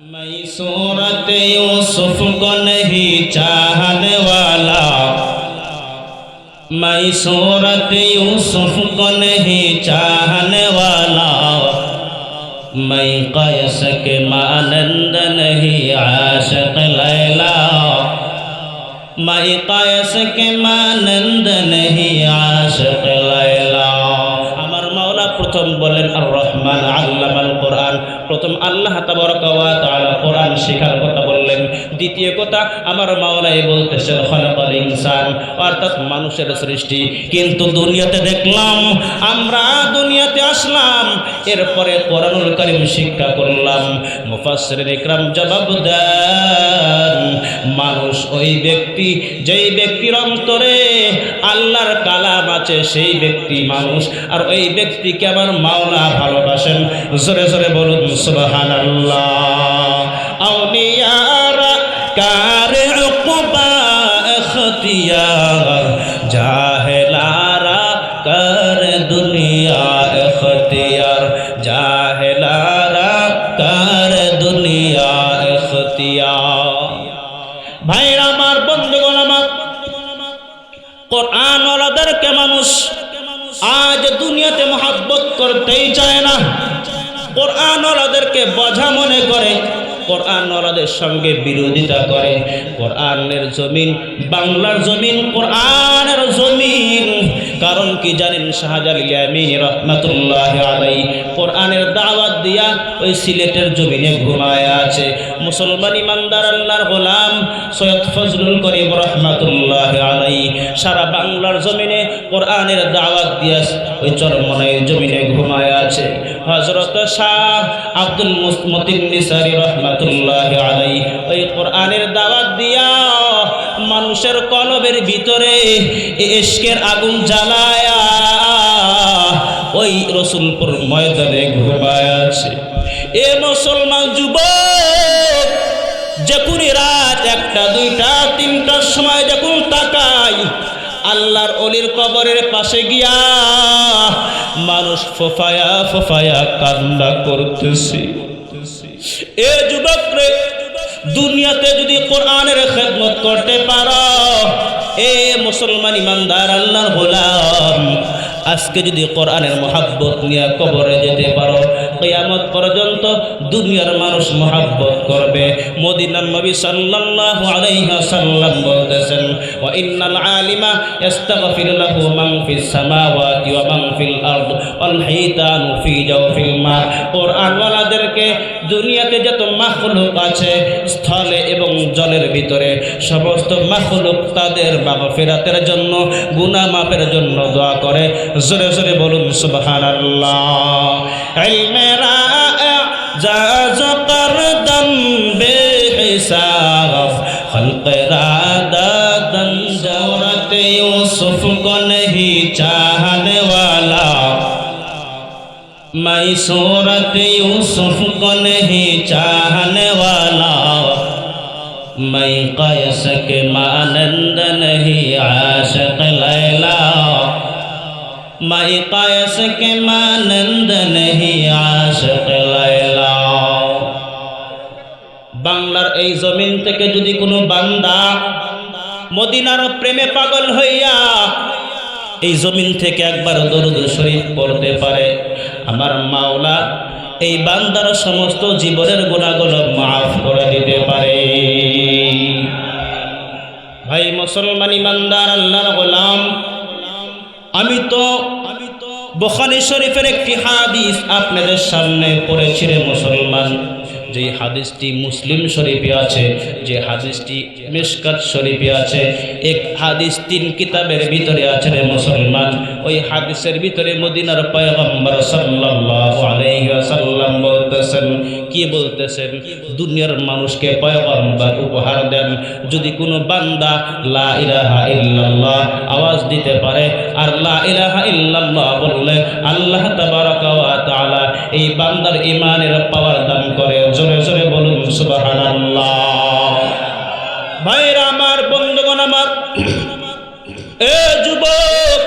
मैं सूरत यूसुफ को नहीं चाहने वाला मैं सूरत यूसुफ को नहीं चाहने वाला मैं कैस के मानंद नहीं आशिक लैला मैं कैस के मानंद नहीं প্রথম আল্লাহ তাবারক কোরআন শেখার কথা বললেন দ্বিতীয় কথা, আমার মাওলাই বলতেছেন, খলাকাল ইনসান অর্থাৎ মানুষের সৃষ্টি। কিন্তু দুনিয়াতে দেখলাম, আমরা দুনিয়াতে আসলাম, এরপরে কোরআনুল কারীম শিক্ষা করলাম। মুফাসসিরিন ইকরাম জবাব দেন, মানুষ ওই ব্যক্তি, যেই ব্যক্তির অন্তরে আল্লাহর কালাম আছে, সেই ব্যক্তি মানুষ। আর ওই ব্যক্তিকে আমার মাওলা ভালোবাসেন। জোরে জোরে বলুন, সুবহানাল্লাহ। আউলিয়ারা, কারে উকবা এখতিয়ার? জাহেলারা কর দুনিয়া এখতিয়ার? জাহেলারা কর দুনিয়া এখতিয়ার? ভাইরা আমার বন্ধুগণ আমার কোরআন ওলাদেরকে মানুষ আজ দুনিয়াতে মহাব্বত করতেই চায় না। কোরআন ওলাদেরকে বোঝা মনে করে কোরআন ওলাদের সঙ্গে বিরোধিতা করে। কোরআনের জমিন বাংলার জমিন কোরআনের জমিন। কারণ কি জানেন শাহজালিল আমিন রহমাতুল্লাহ আলাই কোরআনের দাওয়াত দিয়া ওই সিলেটের জমিনে ঘুমায় আছে। মুসলমান ইমানদার আল্লাহর গোলাম সৈয়দ ফজলুল করিম রহমাতুল্লাহ আলাই সারা বাংলার জমিনে কোরআনের দাওয়াত দিয়া ওই চরমনায় জমিনে ঘুমায় আছে। হজরত শাহ আব্দুল মতিন নিসারি রহমাতুল্লাহ আলাই ওই কোরআনের দাওয়াত দিয়া মানুষের কলবের ভিতরে এশকের আগুন জ্বালায়া ওই রসুলপুর ময়দানে ঘুমায় আছে। এ মুসলমান যুবক, যখনই রাত একটা, দুইটা, তিনটার সময় যখন তাকাই, আল্লাহর অলির কবরের পাশে গিয়া মানুষ ফোফায়া ফোফায়া কান্না করতেছে। এ যুবক দুনিয়াতে যদি কোরআনের খেদমত করতে পারো এ মুসলমান ইমানদার আল্লাহর গোলাম আজকে যদি কোরআনের মহাব্বত নিয়ে কবরে যেতে পারো, কিয়ামত পর্যন্ত দুনিয়ার মানুষ মহাব্বত করবে। মদিনার নবী সাল্লাল্লাহু আলাইহি ওয়াসাল্লাম বলতেছেন ওয়া ইন্নাল আলিমা ইস্তাগফিরু লাহু মান ফিস সামাওয়াতি ওয়া মান ফিল আরদ, ওয়াল হিতানু ফি জাওফিল মা কোরআন ওয়ালাদেরকে দুনিয়াতে যত মাখলুক আছে, স্থলে এবং জলের ভিতরে, সমস্ত মাখলুক তাদের মাগফিরাতের জন্য, গুনাহ মাপের জন্য দোয়া করে। জোরে জোরে বলুন সুবহান আল্লাহ ইলমেরা জাজতার দম বেহিসাব। খলকরা দাদন জওরত ইউসুফ কো নহি চাহনে ওয়ালা মাই সূরত ইউসুফ কো নহি চাহনে ওয়ালা মাই কায়স কে মানন্দ নহি আশিক লাইলা। मैं कैस के मानंद नहीं आशिक लैला বাংলার এই জমিন থেকে যদি কোনো বান্দা মদিনার প্রেমে পাগল হইয়া এই জমিন থেকে একবার দরুদ শরীফ পড়তে পারে আমার মাওলা এই বান্দার সমস্ত জীবনের গুণাগুলো মাফ করে দিতে পারে ভাই মুসলমান ইমানদার আল্লাহর গোলাম আমি তো আমি তো বখারি শরীফের একটি হাদিস আপনাদের সামনে পড়েছি রে মুসলমান। যে হাদিসটি মুসলিম শরীফে আছে, যে হাদিসটি মিশকাত শরীফে আছে, এক হাদিস তিন কিতাবের ভিতরে আছে রে মুসলমান। ওই হাদিসের ভিতরে মদিনার পয়গম্বর সাল্লাল্লাহু আলাইহি ওয়াসাল্লাম বলতেছেন, কি বলতেছেন? দুনিয়ার মানুষকে পয়গম্বর উপহার দেন। যদি কোনো বান্দা লা ইলাহা ইল্লাল্লাহ আওয়াজ দিতে পারে, আর লা ইলাহা ইল্লাল্লাহ বললে আল্লাহ তাবারাকা ওয়া তাআলা এই বান্দার ঈমানের পাওয়ার দান করে। জোরে জোরে বলুন আমার, বন্ধুগণ আমার, এ যুবক,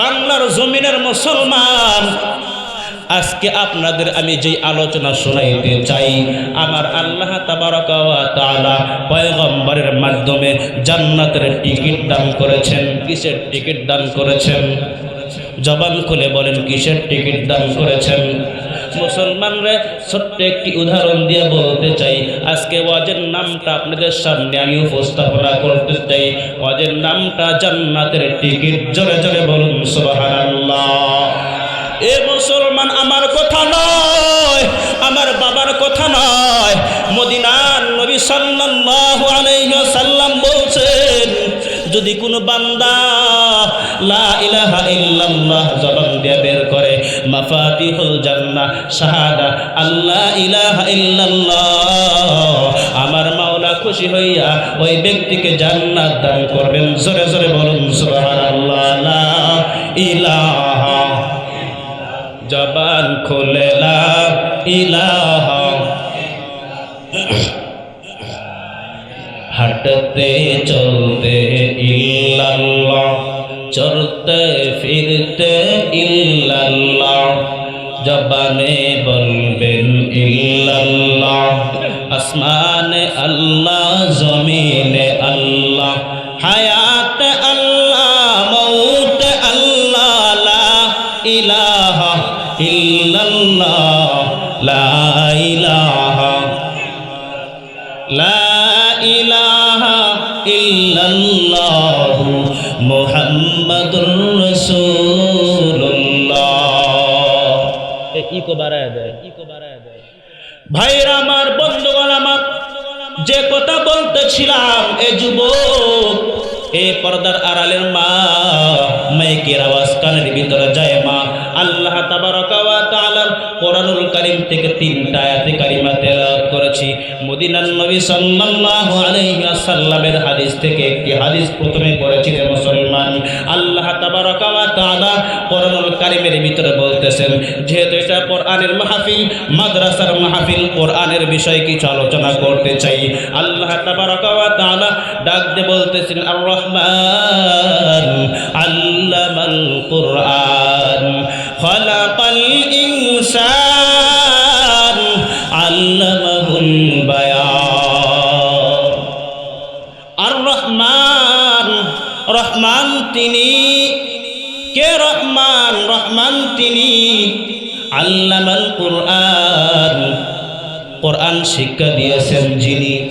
বাংলার জমিনের মুসলমান, আজকে আপনাদের আমি যেই আলোচনা শোনাইতে চাই, আমার আল্লাহ পয়গম্বরের মাধ্যমে জান্নাতের টিকিট দান করেছেন। কিসের টিকিট দান করেছেন? জবান খুলে বলেন, কিসের টিকিট দান করেছেন? মুসলমানরা ছোট্ট একটি উদাহরণ দিয়ে বলতে চাই। আজকে ওয়াজের নামটা আপনাদের সামনে আমি উপস্থাপনা করতে চাই। ওয়াজের নামটা জান্নাতের টিকিট। জোরে জোরে বলুন এ মুসলমান আমার কথা নয়, আমার বাবার কথা নয়। মদিনার নবী সাল্লাল্লাহু আলাইহি ওয়াসাল্লাম বলছেন যদি কোনো বান্দা লা ইলাহা ইল্লাল্লাহ জবান দিয়ে বের করে, মাফাতিহুল জান্নাহ, শাহাদা আল্লাহ ইলাহা ইল্লাল্লাহ, আমার মাওলা খুশি হইয়া ওই ব্যক্তিকে জান্নাত দান করবেন। জোরে জোরে বলুন, সুবহানাল্লাহ, লা ইলাহা জবান খুলে, লা ইলাহা হাঁটতে চলতে ইল্লাল্লাহ চলতে ফিরতে ইল্লাল্লাহ, জবানে বলবেন ইল্লাল্লাহ, আসমানে আল্লাহ, জমিনে আল্লাহ, হায়াত আল্লাহ মৌত আল্লাহ, লা ইলাহা ইল্লাল্লাহ, লা ইলাহা, লা ইল্লাল্লাহ মুহাম্মাদুর রাসূলুল্লাহ। এ ইকো বাড়ায় দেয়? ইকো বাড়ায় দেয়? ভাইরা আমার বন্ধুগণ আমার যে কথা বলতেছিলাম এ যুবক এ পর্দার আড়ালের মা মাইকের আওয়াজ কানের ভিতরে যায় মা। আল্লাহ তাবারকা ওয়া তাআলার কোরআনুল কারীম থেকে তিনটা আয়াতে কারিমা তেলাওয়াত করেছি। মদিনার নবী সাল্লাল্লাহু আলাইহি ওয়াসাল্লামের হাদিস থেকে একটি হাদিস প্রথমে পড়েছি রে মুসলমান। আল্লাহ তাবারকা ওয়া তাআলা কোরআনুল কারীমের ভিতরে বলতেছেন, যেহেতু এটা কোরআনের মাহফিল, মাদ্রাসার মাহফিল, কোরআনের বিষয়ে কিছু আলোচনা করতে চাই। আল্লাহ তাবারকা ওয়া তাআলা ডাক দিয়ে বলতেছেন আর রহমান আল্লামাল কুরআন। খলাকাল ইনসান আল্লামাহুল বায়ান। আর রহমান রহমান তিনি, কে রহমান? রহমান তিনি আল্লামাল কুরআন। কোরআন শিক্ষা দিয়েছেন যিনি।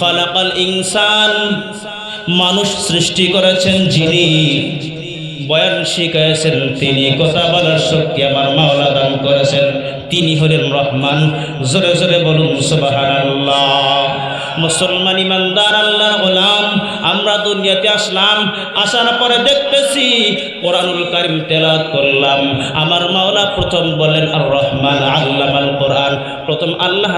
খলাকাল ইনসান মানুষ সৃষ্টি করেছেন যিনি। বয়ান শিখাইছেন তিনি কথা বলার শক্তি আমার মাওলা দান করেছেন। তিনি হলেন রহমান। জোরে জোরে বলুন সুবাহ মুসলমান ইমানদার আল্লাহ গোলাম। আমরা দুনিয়াতে আসলাম, আসার পরে দেখতেছি কোরআনুল কারিম তেলাওয়াত করলাম। আমার মাওলা প্রথম বলেন আর রহমান আল্লামাল কোরআন। প্রথম আল্লাহ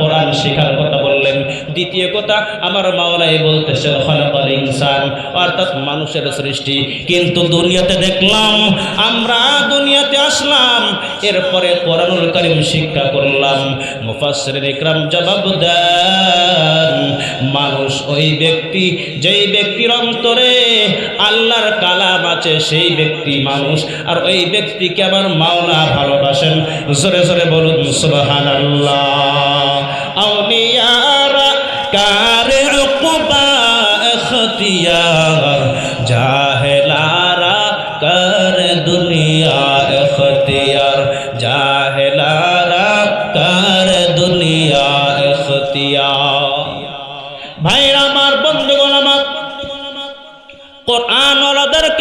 কোরআন শেখার কথা বললেন। দ্বিতীয় কথা, আমার মাওলাই বলতেছেন, খলাকাল ইনসান। অর্থাৎ মানুষের সৃষ্টি। কিন্তু দুনিয়াতে দেখলাম, আমরা দুনিয়াতে আসলাম, এরপরে কোরআনুল কারিম শিক্ষা করলাম। মুফাসসিরিন ইকরাম জবাব দেন মানুষ ওই ব্যক্তি, যেই ব্যক্তির অন্তরে আল্লাহর কালাম আছে, সেই ব্যক্তি মানুষ। আর ওই ব্যক্তিকে আমার মাওলা ভালোবাসেন। জোরে জোরে বলুন, সুবহানাল্লাহ। আউলিয়ারা কারে কর দুনিয়া?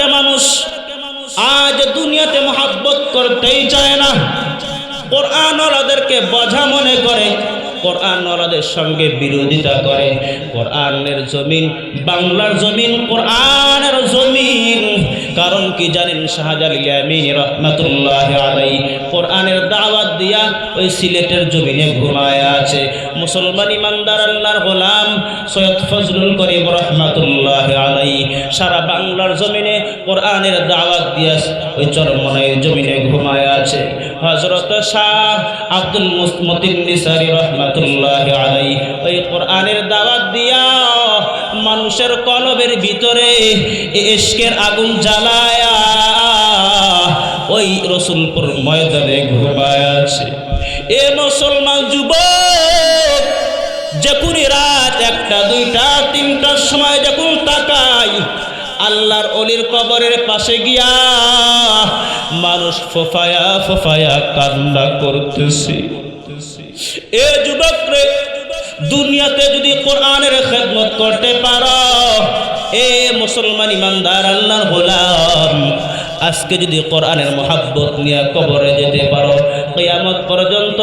ওলাদেরকে মানুষ, আজ দুনিয়াতে মহাব্বত করতেই চায় না। কোরআন ওলাদেরকে বোঝা মনে করে কোরআন ওলাদের সঙ্গে বিরোধিতা করে। কোরআনের জমিন, বাংলার জমিন, কোরআনের জমিন। কারণ কি জানেন শাহজালিল আমিন রহমাতুল্লাহ আলাই কোরআনের দাওয়াত দিয়া ওই সিলেটের জমিনে ঘুমায় আছে। মুসলমান ইমানদার আল্লাহর গোলাম সৈয়দ ফজলুল করিম রহমাতুল্লাহ আলাই সারা বাংলার জমিনে কোরআনের দাওয়াত দিয়া ওই চরমনাইয়ের জমিনে ঘুমায় আছে। হজরত শাহ আব্দুল মতিন নিসারি রহমাতুল্লাহ আলাই ওই কোরআনের দাওয়াত দিয়া মানুষের কলবের ভিতরে এসকের আগুন জ্বালায়া ওই রসুলপুর ময়দানে ঘুমায় আছে। এ মুসলমান যুবক, যখনই রাত একটা, দুইটা তিনটার সময় যখন তাকাই, আল্লাহর অলির কবরের পাশে গিয়া মানুষ ফোফায়া ফোফায়া কান্না করতেছে। এ যুবক রে দুনিয়াতে যদি কোরআনের খেদমত করতে পারো এ মুসলমান ইমানদার আল্লাহর গোলাম আজকে যদি কোরআনের মহাব্বত নিয়ে কবরে যেতে পারো, কিয়ামত পর্যন্ত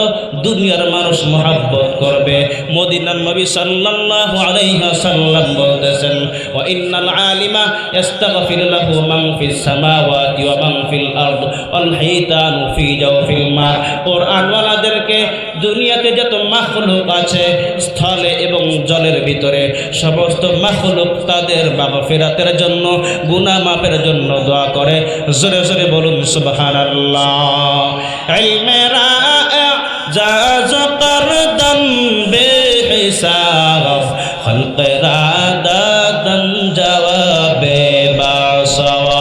দুনিয়ার মানুষ মহাব্বত করবে। মদিনার নবী সাল্লাল্লাহু আলাইহি ওয়াসাল্লাম বলতেছেন, ওয়া ইন্নাল আলিমা ইস্তাগফির লাহু মান ফিস সামাওয়াতি ওয়া মান ফিল আরদ ওয়াল হাইতানু ফি জাওফিল মা কোরআন ওয়ালাদেরকে দুনিয়াতে যত মাখলুক আছে, স্থলে এবং জলের ভিতরে, সমস্ত মাখলুক তাদের বাবা ফেরাতের জন্য, গুনাহ মাপের জন্য দোয়া করে। জোরে জোরে বলুন জবাবে বাসওয়া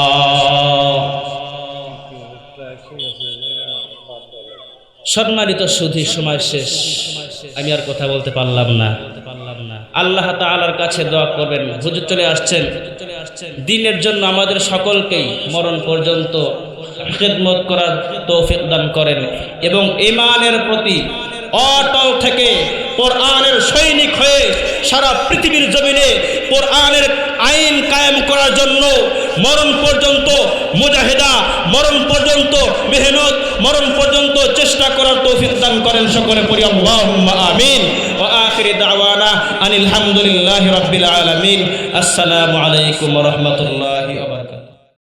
সম্মানিত সুধী, সময় শেষ। আমি আর কথা বলতে পারলাম না। আল্লাহ তাআলার কাছে দোয়া করবেন। হুজুর চলে আসছেন। দিনের জন্য আমাদের সকলকেই মরণ পর্যন্ত খেদমত করার তৌফিক দান করেন এবং ইমানের প্রতি অটল থেকে কোরআনের সৈনিক হয়ে সারা পৃথিবীর জমিনে কোরআনের আইন কায়েম করার জন্য মরণ পর্যন্ত মুজাহিদা, মরণ পর্যন্ত মেহনত, মরণ পর্যন্ত চেষ্টা করার তৌফিক দান করেন সকলে পড়ি, আল্লাহুম্মা আমিন। ওয়া আখিরি দাওয়ানা আনিল রাব্বিল আলামিন। আসসালামু আলাইকুম ওয়া রাহমাতুল্লাহি।